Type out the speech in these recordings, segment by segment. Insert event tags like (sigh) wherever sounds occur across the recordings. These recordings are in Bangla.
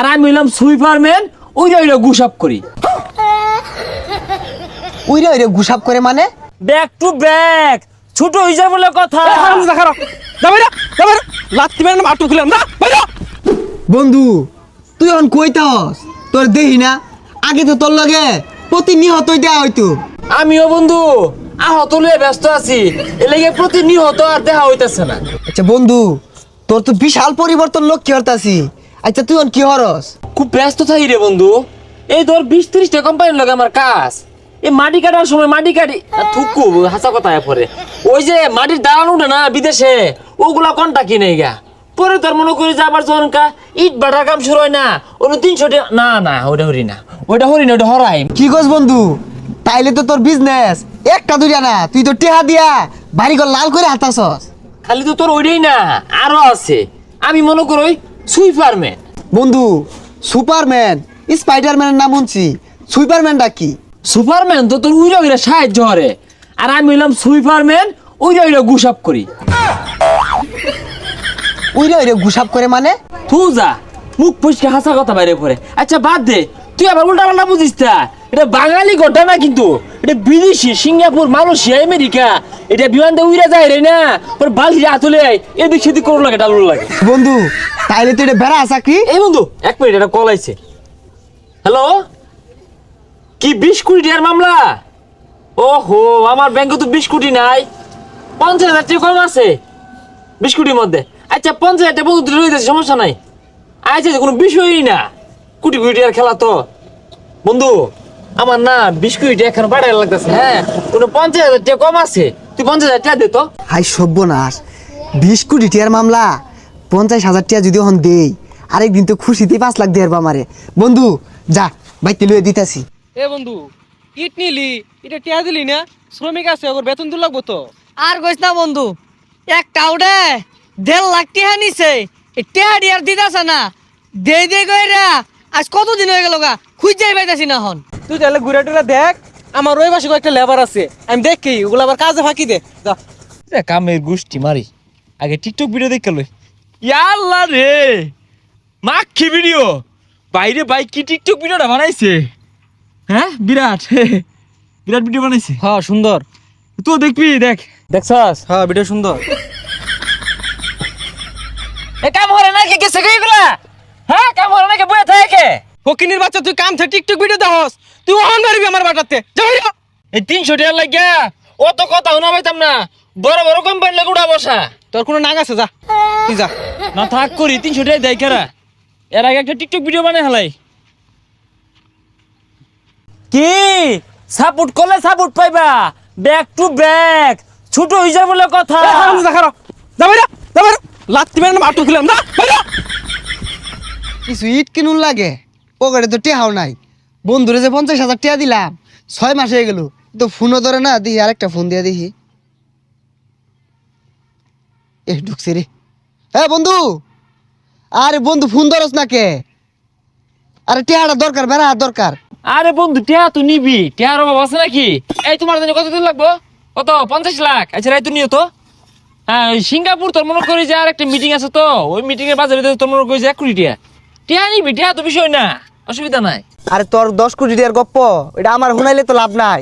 আর আমি হইলাম সুইপারম্যান ওইটা ওইটা গুসাপ করি। উইরে উইরে গুসাপ করে মানে? ব্যাক টু ব্যাক ছোট হিসাব বলে কথা। লাত্তি মেরে আটু খুলাম না বাইরে। বন্ধু তুই এখন কইতাস তোর দেহি না? আগে তো তোর লাগে লগে প্রতিনিহতই দেয়া হইতো। আমিও বন্ধু আহত লয়ে ব্যস্ত আছি। এলাকে প্রতি নিহত আর দেখা হইতেছে না। আচ্ছা বন্ধু তোর তো বিশাল পরিবর্তন লক্ষ্য হতাছি আচ্ছা তুই কি হরস খুব ব্যস্ত থাকি রে বন্ধু। এই ধর বিশ ত্রিশটা কোম্পানির লগে আমার কাজ। এই মাটি কাটার সময় মাটি কাটি থুকু হাসা কথা পরে ওই যে মাটির দালান উঠে না বিদেশে ওগুলা কোনটা কিনে গা? পরে তোর মনে করি যে আবার যখন ইট বাটার কাম শুরু হয় না ওটা তিনশো না না ওটা হরি না। ওটা হরি না ওটা হরাই। কি গছ বন্ধু? তাইলে তো তোর বিজনেস একটা দুইটা না তুই তো টেহা দিয়া বাড়ি ঘর লাল করে হাতাছস খালি তো তোর ওইটাই না আরও আছে। আমি মনে করি সুইপারম্যান। বন্ধু সুপারম্যান স্পাইডারম্যানের নাম শুনছি। সুপারম্যানটা কি? সুপারম্যান তো তোর উইরা উইরা সাহায্য করে। আর আমি হইলাম সুইপারম্যান উইরা উইরা গুসাপ করি। উইরে উইরে গুসাপ করে মানে? তুই যা মুখ ফুসকে হাসা কথা বাইরে পড়ে। আচ্ছা বাদ দে তুই আবার উল্টা পাল্টা বুঝিস এটা বাঙালি ঘটনা না কিন্তু। এটা বিদেশি সিঙ্গাপুর মালয়েশিয়া আমেরিকা। এটা বিমান দিয়ে উইরা যায় রে না ওর বালতি আতুলে এদিক সেদিক করো লাগে ডালুর লাগে। বন্ধু তাইলে তুই এটা বেড়া চাকরি এই বন্ধু এক মিনিট এটা কল আইছে। হ্যালো কি বিশ কোটি টাকার মামলা? ওহো আমার ব্যাংকে তো বিশ কোটি নাই। পঞ্চাশ হাজার টাকা কম আছে। বিশ কোটির মধ্যে। আচ্ছা পঞ্চাশ হাজার টাকা বন্ধু রয়ে যাচ্ছে সমস্যা নাই। আচ্ছা কোনো বিষয়ই না কোটি কোটি টাকার খেলা তো। বন্ধু আমার না বিশ কোটি টাকা এখন বাড়াই লাগতেছে হ্যাঁ? কোনো পঞ্চাশ হাজার টাকা কম আছে। তুই পঞ্চাশ হাজার টাকা দে তো। হাই সব্যনাশ। বিশ কোটি টিয়ার মামলা? পঞ্চাশ হাজার টিয়া যদি এখন দেই আরেকদিন তো খুশিতেই পাঁচ লাখ দেয়ার আমারে বন্ধু যা বাইতে লুয়ে দিতাছি। এ বন্ধু ইট নিলি এটা টিয়া দিলি না? শ্রমিক আছে ওর বেতন দু লাগবো তো? আর কইস না বন্ধু একটা উড়ে দেড় লাখ টিহা নিছে টিয়া ডিয়ার দিতাছে না। দে দে কইরা আজ কতদিন হয়ে গেল গা? খুঁজ যাই পাইতাছি না হন তুই তাহলে ঘুরে টুরে দেখ আমার ওই পাশে কয়েকটা লেবার আছে আমি দেখি ওগুলো আবার কাজে ফাঁকি দে যা। কামের গোষ্ঠী মারি আগে টিকটক ভিডিও দেখে লই। ইয়াল্লা রে। মাখি ভিডিও। বাইরে বাইক কি টিকটক ভিডিওটা বানাইছে? হ্যাঁ বিরাট। (laughs) বিরাট ভিডিও বানাইছে? হ্যাঁ সুন্দর। তুই দেখবি দেখ। দেখছস? হ্যাঁ ভিডিও সুন্দর। এ কাম হরে না কে কে সেগে এগুলা? হ্যাঁ কাম হরে না কে বয়ে থাকে ফকিনির বাচ্চা তুই কাম থেকে টিকটক ভিডিও দেখস। তুই অহন মারবি আমার বাটাতে। যা বাইরে হ। এই তিনশো টাকা লাগিয়া অত কথা শোনা পাইতাম না। বড় বড় কোম্পানি লাগে উড়া বসা। তোর কোনো নাগ আছে যা। তুই যা। না থাক করি তিনশো টাকা দেয় কেরা? এর আগে একটা টিকটক ভিডিও বানাই হালাই। কি? সাপোর্ট করলে সাপোর্ট পাইবা? ব্যাক টু ব্যাক ছোট হিসাব বলে কথা। এ, হারামজাদা, যা খারো যা বাইরে যা বাইরে। লাত্তি মেরে আটু খুলাম না বাইরে। কিছু ইট কিনুন লাগে। পকেটে তো টেহাও নাই। বন্ধুরে যে পঞ্চাশ হাজার টিয়া দিলাম ছয় মাস হয়ে গেল। তো ফোনও ধরে না দেখি আরেকটা ফোন দিয়ে দেখি এ ঢুকছে রে। হ্যাঁ বন্ধু! আরে বন্ধু ফোন ধরস না কে? আরে টেহাটা দরকার বেড়া দরকার। আরে বন্ধু টিয়া তো নিবি। টিয়ার অভাব আছে নাকি? এই তোমার জন্য কত দিন লাগবো? কত পঞ্চাশ লাখ? আচ্ছা রাই তো নিও তো। হ্যাঁ ওই সিঙ্গাপুর তোর মনে করি যে আর একটা মিটিং আছে তো। ওই মিটিং এর বাজারে তোর মনে করি যে এক কোটি টিয়া। টিয়া নিবি টিয়া তো বিষয় না। অসুবিধা নাই। আরে তোর দশ কোটি টাকার গপ্প এটা আমার শুনাইলে তো লাভ নাই।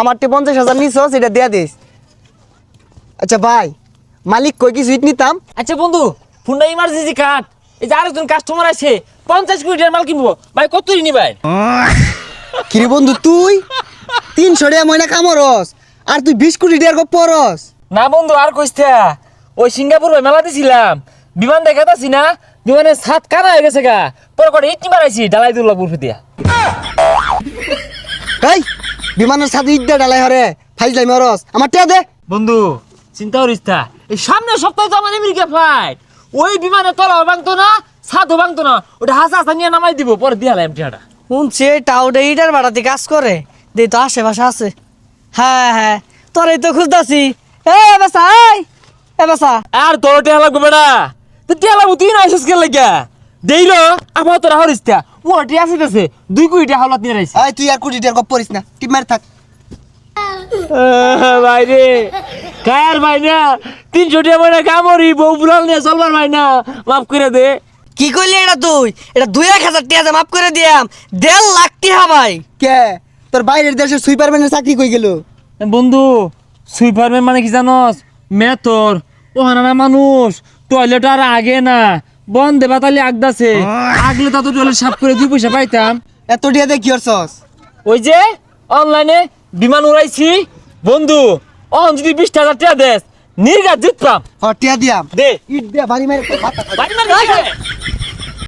আমার তে পঞ্চাশ হাজার নিছ সেটা দেয়া দিস। আচ্ছা ভাই মালিক কই কিছু ইট নিতাম? আচ্ছা বন্ধু ফোনটা ইমার্জেন্সি কাট এই যে আরেকজন কাস্টমার আছে পঞ্চাশ কোটি টাকার মাল কিনবো। ভাই কত নিবাই কিরে বন্ধু তুই? তিনশো টাকা ময়না কামরস আর তুই বিশ কোটি টাকার গপ্প রস না বন্ধু আর কইস্তা ওই সিঙ্গাপুর ওই মেলা দিছিলাম বিমান দেখাতাছি না বিমানের সাত কানা হয়ে গেছে গা। পরে করে ইটনি মারাইছি ডালাই দুল্লা বুরফে দিয়া। এই বিমানের সাথে ইট দিয়ে ডালাই হরে ফাইজলাই মরস আমার টিয়া দে। বন্ধু চিন্তা করিস তা এই সামনের সপ্তাহে তো আমার আমেরিকা ফ্লাইট ওই বিমানে তলাও ভাঙতো না ছাদও ভাঙতো না। ওটা হাসা হাসা নিয়ে নামাই দিব পরে দিয়ে হালাম টিয়াটা। শুনছে টাউডে ইটার বাড়াতে কাজ করে। দে তো আশেপাশে আছে। হ্যাঁ হ্যাঁ তোর এই তো খুঁজতাছি। এ বেসা এই এ বেসা আর তোর টিয়া লাগবে বেড়া। তো টিয়া লাগবো তুই না আইসিস কে লাগিয়া? দেইল আমার তোরা হরিস তা ও টিয়া আসিতেছে দুই কোটি টাকা হাওলাত নিয়ে রাইছে। তুই আর কোটি টাকার গপ্প পড়িস না। টিপ মার থাক। ভাই রে। কায়ার ভাই না তিনশো টাকা মানে কামড়ি বউ বুড়াল নিয়ে চলবার ভাই না মাফ করে দে। কি করলি এটা তুই? এটা দুই এক হাজার টাকা মাফ করে দিয়াম। দেড় লাখ টাকা ভাই। কে? তোর বাইরের দেশে সুইপারম্যানের চাকরি কই গেল? বন্ধু সুইপারম্যান মানে কি জানস? মেথর ও হানা মানুষ। টয়লেট আর আগে না। বন্ধে বাতালি আগদাছে আগলে তা তো টয়লেট সাফ করে দুই পয়সা পাইতাম। এত টিয়া দিয়ে কি করছস? ওই যে অনলাইনে বিমান উড়াইছি। বন্ধু অন যদি বিশ টাকা দেস নির্গাত জিততাম হ টিয়া দিয়াম দে। ইট দিয়া বাড়ি মারে বাড়ি মার।